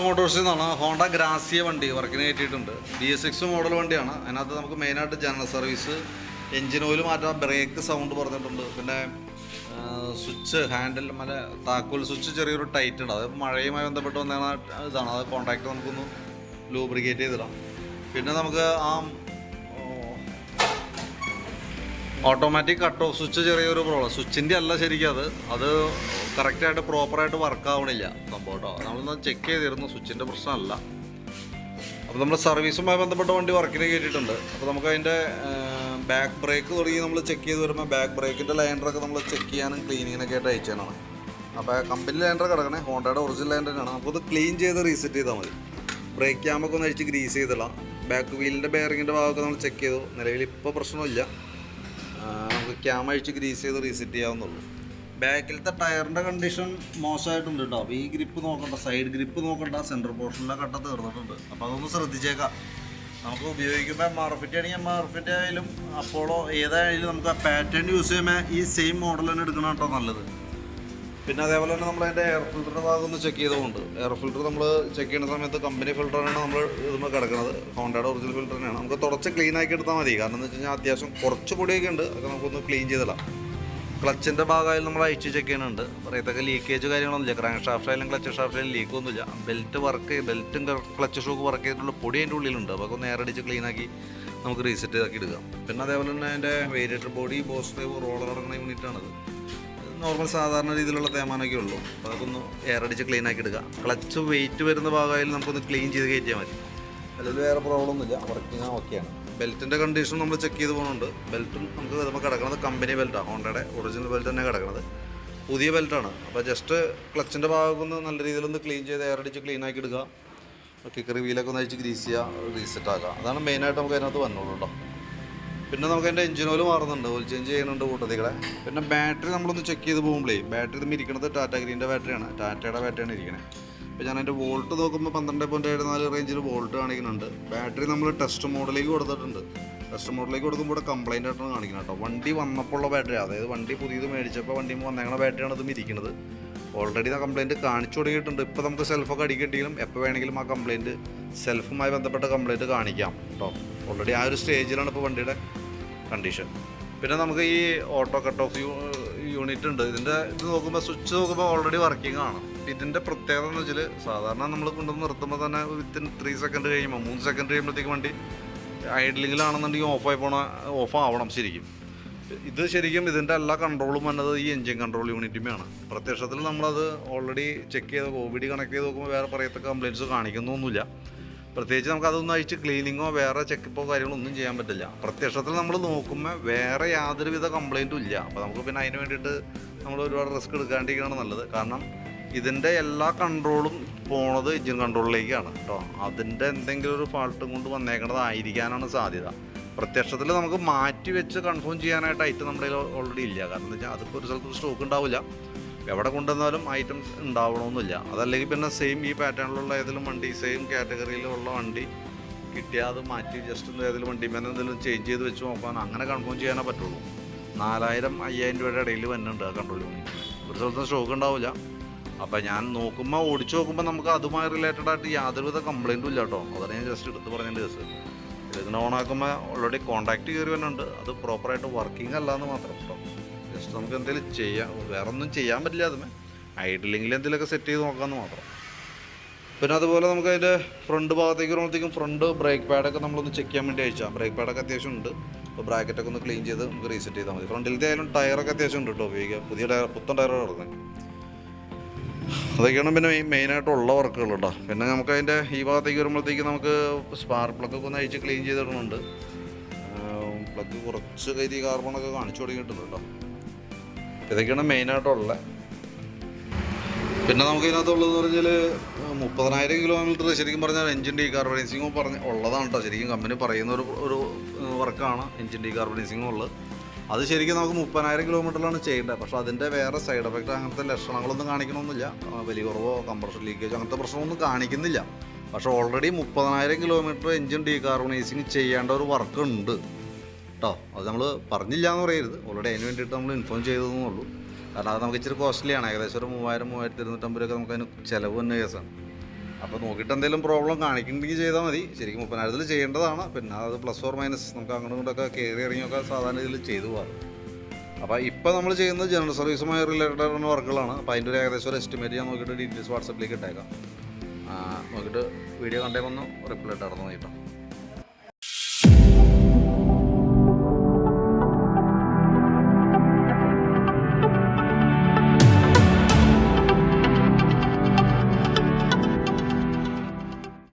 Mass മോട്ടോഴ്സിൽ നിന്നാണ് Honda Grazia വണ്ടി വർക്കിന് കയറ്റിയിട്ടുണ്ട്. ബി എസ് സിക്സ് മോഡൽ വണ്ടിയാണ്. അതിനകത്ത് നമുക്ക് മെയിനായിട്ട് ജനറൽ സർവീസ് എഞ്ചിൻ ഓയിൽ മാറ്റാൻ ബ്രേക്ക് സൗണ്ട് പറഞ്ഞിട്ടുണ്ട്. പിന്നെ സ്വിച്ച് ഹാൻഡിൽ മല താക്കോൽ സ്വിച്ച് ചെറിയൊരു ടൈറ്റ് ഉണ്ട്. അത് മഴയുമായി ബന്ധപ്പെട്ട് വന്ന ഇതാണ്. അത് കോൺടാക്ട് നമുക്കൊന്ന് ലൂബ്രിക്കേറ്റ് ചെയ്തിടാം. പിന്നെ നമുക്ക് ആ ഓട്ടോമാറ്റിക് കട്ട് ഓഫ് സ്വിച്ച് ചെറിയൊരു പ്രോബ്ലം സ്വിച്ചിന്റെ അല്ല ശരിക്കും അത്. അത് കറക്റ്റായിട്ട് പ്രോപ്പറായിട്ട് വർക്ക് ആവണില്ല. സംഭവം കേട്ടോ നമ്മളൊന്ന് ചെക്ക് ചെയ്തിരുന്നു. സ്വിച്ചിന്റെ പ്രശ്നമല്ല. അപ്പോൾ നമ്മൾ സർവീസുമായി ബന്ധപ്പെട്ട വണ്ടി വർക്കിന് കയറ്റിയിട്ടുണ്ട് അപ്പോൾ നമുക്ക് അതിന്റെ ബാക്ക് ബ്രേക്ക് തുടങ്ങി നമ്മൾ ചെക്ക് ചെയ്ത് വരുമ്പോൾ ബാക്ക് ബ്രേക്കിന്റെ ലൈൻഡറൊക്കെ നമ്മൾ ചെക്ക് ചെയ്യാനും ക്ലീനിങ്ങിനൊക്കെ ആയിട്ട് അയച്ചാണ് അപ്പോൾ കമ്പനി ലൈൻഡർ കിടക്കണേ. ഹോണ്ടയുടെ ഒറിജിനൽ ലൈൻഡർ തന്നെയാണ്. നമുക്കത് ക്ലീൻ ചെയ്ത് റീസെറ്റ് ചെയ്താൽ മതി. ബ്രേക്ക് ക്യാമ്പൊക്കെ ഒന്ന് അഴിച്ച് ഗ്രീസ് ചെയ്തിടാം. ബാക്ക് വീലിന്റെ ബെയറിങ്ങിന്റെ ഭാഗമൊക്കെ നമ്മൾ ചെക്ക് ചെയ്തു. നിലവിൽ ഇപ്പോൾ പ്രശ്നമില്ല. നമുക്ക് ക്യാം അഴിച്ച് ഗ്രീസ് ചെയ്ത് റീസെറ്റ് ചെയ്യാവുന്നുള്ളൂ. ബാക്കിലത്തെ ടയറിന്റെ കണ്ടീഷൻ മോശമായിട്ടുണ്ട് കേട്ടോ അപ്പോൾ ഈ ഗ്രിപ്പ് നോക്കണ്ട സൈഡ് ഗ്രിപ്പ് നോക്കണ്ട സെന്റർ പോർഷനിലെ കട്ട തീർന്നിട്ടുണ്ട്. അപ്പോൾ അതൊന്ന് ശ്രദ്ധിച്ചേക്കാം. നമുക്ക് ഉപയോഗിക്കുമ്പോൾ എം ആർ ഫിറ്റ് ആണെങ്കിൽ എം ആർ ഫിറ്റ് ആയാലും അപ്പോളോ ഏതായാലും നമുക്ക് ആ പാറ്റേൺ യൂസ് ചെയ്യുമ്പോൾ ഈ സെയിം മോഡൽ തന്നെ എടുക്കണം കേട്ടോ നല്ലത്. പിന്നെ അതേപോലെ തന്നെ നമ്മൾ അതിന്റെ എയർ ഫിൽറ്ററിന്റെ ഭാഗം ഒന്ന് ചെക്ക് ചെയ്തുകൊണ്ട് എയർ ഫിൽറ്റർ നമ്മൾ ചെക്ക് ചെയ്യുന്ന സമയത്ത് കമ്പനി ഫിൽറ്ററാണ് നമ്മൾ ഇതുമ്പോൾ കിടക്കുന്നത്. ഹോണ്ടയുടെ ഒറിജിനൽ ഫിൽറ്റർ തന്നെയാണ്. നമുക്ക് തുടച്ച് ക്ലീൻ ആക്കി എടുത്താൽ മതി. കാരണം എന്ന് വെച്ച് കഴിഞ്ഞാൽ അത്യാവശ്യം കുറച്ച് പൊടിയൊക്കെ ഉണ്ട്. അതൊക്കെ നമുക്കൊന്ന് ക്ലീൻ ചെയ്തിടാം. ക്ലച്ചിന്റെ ഭാഗമായാലും നമ്മൾ അയച്ച് ചെക്ക് ചെയ്യുന്നുണ്ട്. പറയത്തൊക്കെ ലീക്കേജ് കാര്യങ്ങളൊന്നുമില്ല. ക്രാങ്ക് ഷാഫ്റ്റായാലും ക്ലച്ച് ഷാഫ്റ്റായാലും ലീക്കൊന്നുമില്ല ബെൽറ്റ് വർക്ക് ബെൽറ്റും ക്ലച്ച് ഷൂക്ക് വർക്ക് ചെയ്തിട്ടുള്ള പൊടി അതിന്റെ ഉള്ളിലുണ്ട്. അപ്പോൾ ഒന്ന് നേരടിച്ച് ക്ലീൻ ആക്കി നമുക്ക് റീസെറ്റ് ആക്കി എടുക്കാം. പിന്നെ അതേപോലെ തന്നെ അതിന്റെ variator body boss drive roller അടങ്ങുന്ന യൂണിറ്റാണത് നോർമൽ സാധാരണ രീതിയിലുള്ള തേമാനൊക്കെ ഉള്ളൂ. അപ്പോൾ അതൊന്ന് ഒന്ന് എയർ അടിച്ച് ക്ലീൻ ആക്കി എടുക്കുക ക്ലച്ച് വെയിറ്റ് വരുന്ന ഭാഗമായാലും നമുക്കൊന്ന് ക്ലീൻ ചെയ്ത് കയറ്റിയാൽ മതി. അല്ലെങ്കിൽ വേറെ പ്രോബ്ലം ഒന്നുമില്ല. വർക്കിംഗ് ഓക്കെയാണ് ബെൽറ്റിന്റെ കണ്ടീഷൻ നമ്മൾ ചെക്ക് ചെയ്ത് പോകുന്നുണ്ട് ബെൽറ്റും നമുക്ക് നമുക്ക് കിടക്കുന്നത് കമ്പനി ബെൽറ്റാണ് ഹോണ്ടയുടെ ഒറിജിനൽ ബെൽറ്റ് തന്നെ കിടക്കുന്നത് പുതിയ ബെൽറ്റാണ് അപ്പോൾ ജസ്റ്റ് ക്ലച്ചിന്റെ ഭാഗമൊന്ന് നല്ല രീതിയിലൊന്ന് ക്ലീൻ ചെയ്ത് എയർ അടിച്ച് ക്ലീൻ ആക്കി എടുക്കുക കിക്കറി വീലൊക്കെ ഒന്ന് അഴിച്ച് ഗ്രീസ് ചെയ്യുക റീസെറ്റ് ആക്കുക അതാണ് മെയിനായിട്ട് നമുക്ക് അതിനകത്ത് വന്നോളൂ കേട്ടോ പിന്നെ നമുക്ക് അതിന്റെ എഞ്ചിൻ ഓയിൽ മാറുന്നുണ്ട്. ഓയിൽ ചേഞ്ച് ചെയ്യുന്നുണ്ട് കൂട്ടത്തികളെ പിന്നെ ബാറ്ററി നമ്മളൊന്ന് ചെക്ക് ചെയ്ത് പോകുമ്പോഴേ ബാറ്ററി ഇതും ഇരിക്കുന്നത് ടാറ്റ ഗ്രീന്റെ ബാറ്ററിയാണ് ടാറ്റയുടെ ബാറ്ററിയാണ് ഇരിക്കുന്നത് അപ്പോൾ ഞാൻ അതിന്റെ വോൾട്ട് നോക്കുമ്പോൾ പന്ത്രണ്ട് പോയിന്റ് ഏഴ് നാല് റേഞ്ചിൽ വോൾട്ട് കാണിക്കുന്നുണ്ട്. ബാറ്ററി നമ്മൾ ടെസ്റ്റ് മോഡലിലേക്ക് കൊടുത്തിട്ടുണ്ട്. ടെസ്റ്റ് മോഡലിലേക്ക് കൊടുക്കുമ്പോൾ ഇവിടെ കംപ്ലൈന്റ് ആയിട്ടാണ് കാണിക്കുന്നത് കേട്ടോ. വണ്ടി വന്നപ്പോൾ ഉള്ള ബാറ്ററി അതായത് വണ്ടി പുതിയത് മേടിച്ചപ്പോൾ വണ്ടി വന്നേക്കണ ബാറ്ററിയാണ് ഇതും ഇരിക്കുന്നത് ഓൾറെഡി ആ കംപ്ലൈന്റ് കാണിച്ചു തുടങ്ങിയിട്ടുണ്ട്. ഇപ്പോൾ നമുക്ക് സെൽഫൊക്കെ അടിക്കേണ്ടെങ്കിലും എപ്പോൾ വേണമെങ്കിലും ആ കംപ്ലൈന്റ് സെൽഫുമായി ബന്ധപ്പെട്ട കംപ്ലൈന്റ് കാണിക്കാം കേട്ടോ. ഓൾറെഡി ആ ഒരു സ്റ്റേജിലാണ് ഇപ്പോൾ വണ്ടിയുടെ കണ്ടീഷൻ പിന്നെ നമുക്ക് ഈ ഓട്ടോ കട്ട് ഓഫ് യൂണിറ്റ് ഉണ്ട്. ഇതിന്റെ ഇത് നോക്കുമ്പോൾ സ്വിച്ച് നോക്കുമ്പോൾ ഓൾറെഡി വർക്കിംഗ് ആണ്. ഇതിന്റെ പ്രത്യേകത എന്ന് വെച്ചാൽ സാധാരണ നമ്മൾ കൊണ്ടുവന്ന് നിർത്തുമ്പോൾ തന്നെ വിത്തിൻ ത്രീ സെക്കൻഡ് കഴിയുമ്പോൾ മൂന്ന് സെക്കൻഡ് കഴിയുമ്പോഴത്തേക്ക് വണ്ടി ഐഡലിങ്ങിലാണെന്നുണ്ടെങ്കിൽ ഓഫായി പോണ ഓഫ് ആവണം ശരിക്കും. ഇത് ശരിക്കും ഇതിന്റെ എല്ലാ കൺട്രോളും വന്നത് ഈ എൻജിൻ കൺട്രോൾ യൂണിറ്റുമാണ് പ്രത്യക്ഷത്തിൽ നമ്മളത് ഓൾറെഡി ചെക്ക് ചെയ്ത് ഒ ബി ഡി കണക്ട് ചെയ്ത് നോക്കുമ്പോൾ വേറെ പറയത്തക്ക കംപ്ലയിന്റ്സ് കാണിക്കുന്നൊന്നുമില്ല. പ്രത്യേകിച്ച് നമുക്ക് അതൊന്നും അയച്ച് ക്ലീനിങ്ങോ വേറെ ചെക്കപ്പോ കാര്യങ്ങളോ ഒന്നും ചെയ്യാൻ പറ്റില്ല. പ്രത്യക്ഷത്തിൽ നമ്മൾ നോക്കുമ്പോൾ വേറെ യാതൊരുവിധ കംപ്ലൈന്റും ഇല്ല. അപ്പോൾ നമുക്ക് പിന്നെ അതിന് വേണ്ടിയിട്ട് നമ്മൾ ഒരുപാട് റിസ്ക് എടുക്കാണ്ടിരിക്കുകയാണ് നല്ലത്. കാരണം ഇതിന്റെ എല്ലാ കൺട്രോളും പോണത് എഞ്ചിൻ കൺട്രോളിലേക്കാണ് കേട്ടോ അതിന്റെ എന്തെങ്കിലും ഒരു ഫാൾട്ടും കൊണ്ട് വന്നേക്കണതായിരിക്കാനാണ് സാധ്യത. പ്രത്യക്ഷത്തിൽ നമുക്ക് മാറ്റി വെച്ച് കൺഫേം ചെയ്യാനായിട്ട് ഐറ്റം നമ്മുടെ ഓൾറെഡി ഇല്ല. കാരണം എന്താ വെച്ചാൽ അതിപ്പോൾ ഒരു സ്ഥലത്ത് സ്റ്റോക്ക് ഉണ്ടാവില്ല എവിടെ കൊണ്ടുവന്നാലും ഐറ്റംസ് ഉണ്ടാവണമെന്നില്ല. അതല്ലെങ്കിൽ പിന്നെ സെയിം ഈ പാറ്റേണിലുള്ള ഏതെങ്കിലും വണ്ടി സെയിം കാറ്റഗറിയിലുള്ള വണ്ടി കിട്ടിയാൽ അത് മാറ്റി ജസ്റ്റ് ഒന്ന് ഏതെങ്കിലും വണ്ടി മേലെ എന്തെങ്കിലും ചേഞ്ച് ചെയ്ത് വെച്ച് നോക്കാൻ അങ്ങനെ കൺഫേം ചെയ്യാനേ പറ്റുള്ളൂ. നാലായിരം അയ്യായിരം രൂപയുടെ ഇടയിൽ വരുന്നുണ്ട് ആ കൺട്രോൾ യൂണിറ്റ് ഒരു സ്ഥലത്തും സ്റ്റോക്ക് ഉണ്ടാവില്ല. അപ്പം ഞാൻ നോക്കുമ്പോൾ ഓടിച്ചു നോക്കുമ്പോൾ നമുക്ക് അതുമായി റിലേറ്റഡ് ആയിട്ട് യാതൊരുവിധ കംപ്ലൈന്റും ഇല്ല കേട്ടോ. അതാണ് ഞാൻ ജസ്റ്റ് എടുത്ത് പറഞ്ഞതിന്റെ കേസ് ഇതിങ്ങനെ ഓണാക്കുമ്പോൾ ഓൾറെഡി കോൺടാക്റ്റ് കയറി വരുന്നുണ്ട് അത് പ്രോപ്പറായിട്ട് വർക്കിംഗ് അല്ല എന്ന് മാത്രം കേട്ടോ. ജസ്റ്റ് നമുക്ക് എന്തെങ്കിലും ചെയ്യാം. വേറെ ഒന്നും ചെയ്യാൻ പറ്റില്ല അതുമേ ഐഡിലിങ്ങിൽ എന്തെങ്കിലുമൊക്കെ സെറ്റ് ചെയ്ത് നോക്കാമെന്ന് മാത്രം. പിന്നെ അതുപോലെ നമുക്ക് അതിന്റെ ഫ്രണ്ട് ഭാഗത്തേക്ക് വരുമ്പോഴത്തേക്കും ഫ്രണ്ട് ബ്രേക്ക് പാഡൊക്കെ നമ്മളൊന്ന് ചെക്ക് ചെയ്യാൻ വേണ്ടി അയച്ചാൽ ബ്രേക്ക് പാഡൊക്കെ അത്യാവശ്യം ഉണ്ട്. അപ്പോൾ ബ്രാക്കറ്റൊക്കെ ഒന്ന് ക്ലീൻ ചെയ്ത് നമുക്ക് റീസെറ്റ് ചെയ്താൽ മതി. ഫ്രണ്ടിലത്തെ ആയാലും ടയറൊക്കെ അത്യാവശ്യം ഉണ്ട് കേട്ടോ. ഉപയോഗിക്കുക പുതിയ ടയർ പുത്തൻ ടയർ കിടക്കുന്നത്. അതൊക്കെയാണ് പിന്നെ മെയിൻ മെയിനായിട്ടുള്ള വർക്കുകൾ കേട്ടോ. പിന്നെ നമുക്ക് അതിന്റെ ഈ ഭാഗത്തേക്ക് വരുമ്പോഴത്തേക്ക് നമുക്ക് സ്പാർക്ക് പ്ലഗൊക്കെ ഒന്ന് അഴിച്ച് ക്ലീൻ ചെയ്തിടുന്നുണ്ട്. പ്ലഗ് കുറച്ച് കൈതി കാർബണൊക്കെ കാണിച്ചു തുടങ്ങിയിട്ടുണ്ട് കേട്ടോ. ഇതൊക്കെയാണ് മെയിനായിട്ടുള്ളത് പിന്നെ നമുക്ക് ഇതിനകത്തുള്ളത് പറഞ്ഞാൽ മുപ്പതിനായിരം കിലോമീറ്റർ ശരിക്കും പറഞ്ഞാൽ എഞ്ചിൻ ഡീകാർബണൈസിങ്ങും പറഞ്ഞ ഉള്ളതാണ് കേട്ടോ ശരിക്കും കമ്പനി പറയുന്ന ഒരു ഒരു വർക്കാണ് എഞ്ചിൻ ഡീകാർബണൈസിങ്ങും ഉള്ളത്. അത് ശരിക്കും നമുക്ക് മുപ്പതിനായിരം കിലോമീറ്ററിലാണ് ചെയ്യേണ്ടത്. പക്ഷേ അതിന്റെ വേറെ സൈഡ് എഫക്റ്റ് അങ്ങനത്തെ ലക്ഷണങ്ങളൊന്നും കാണിക്കണമെന്നില്ല വലിയ കുറവോ കംപ്രഷൻ ലീക്കേജോ അങ്ങനത്തെ പ്രശ്നമൊന്നും കാണിക്കുന്നില്ല. പക്ഷേ ഓൾറെഡി മുപ്പതിനായിരം കിലോമീറ്റർ എഞ്ചിൻ ഡീകാർബണൈസിങ് ചെയ്യേണ്ട ഒരു വർക്ക് ഉണ്ട്. കേട്ടോ. അത് നമ്മൾ പറഞ്ഞില്ല എന്ന് പറയരുത്. ഓൾറെഡി അതിന് വേണ്ടിയിട്ട് നമ്മൾ ഇൻഫോം ചെയ്തതെന്നേ ഉള്ളൂ. കാരണം അത് നമുക്ക് ഇച്ചിരി കോസ്റ്റ്ലിയാണ് ഏകദേശം ഒരു മൂവായിരം മൂവായിരത്തി ഇരുന്നൂറ്റമ്പത് രൂപ നമുക്ക് അതിന് ചിലവ് തന്നെ കേസാണ്. അപ്പോൾ നോക്കിയിട്ട് എന്തെങ്കിലും പ്രോബ്ലം കാണിക്കുന്നുണ്ടെങ്കിൽ ചെയ്താൽ മതി. ശരിക്കും മുപ്പതിനായിരത്തിൽ ചെയ്യേണ്ടതാണ്. പിന്നെ അത് പ്ലസ് ഓർ മൈനസ് നമുക്ക് അങ്ങോട്ടും ഇങ്ങോട്ടൊക്കെ കയറി ഇറങ്ങിയൊക്കെ സാധാരണ രീതിയിൽ ചെയ്തു പോകാറ് അപ്പോൾ ഇപ്പോൾ നമ്മൾ ചെയ്യുന്നത് ജനറൽ സർവീസുമായി റിലേറ്റഡ് ആയിട്ടുള്ള വർക്കുകളാണ് അപ്പോൾ അതിന്റെ ഒരു ഏകദേശം ഒരു എസ്റ്റിമേറ്റ് ഞാൻ നോക്കിയിട്ട് ഡീറ്റെയിൽസ് വാട്സപ്പിലേക്ക് ഇട്ടേക്കാം. നോക്കിയിട്ട് വീഡിയോ കണ്ടേക്കൊന്ന് റിപ്ലൈ ഇട്ടായിരുന്നു നോക്കിട്ടോ.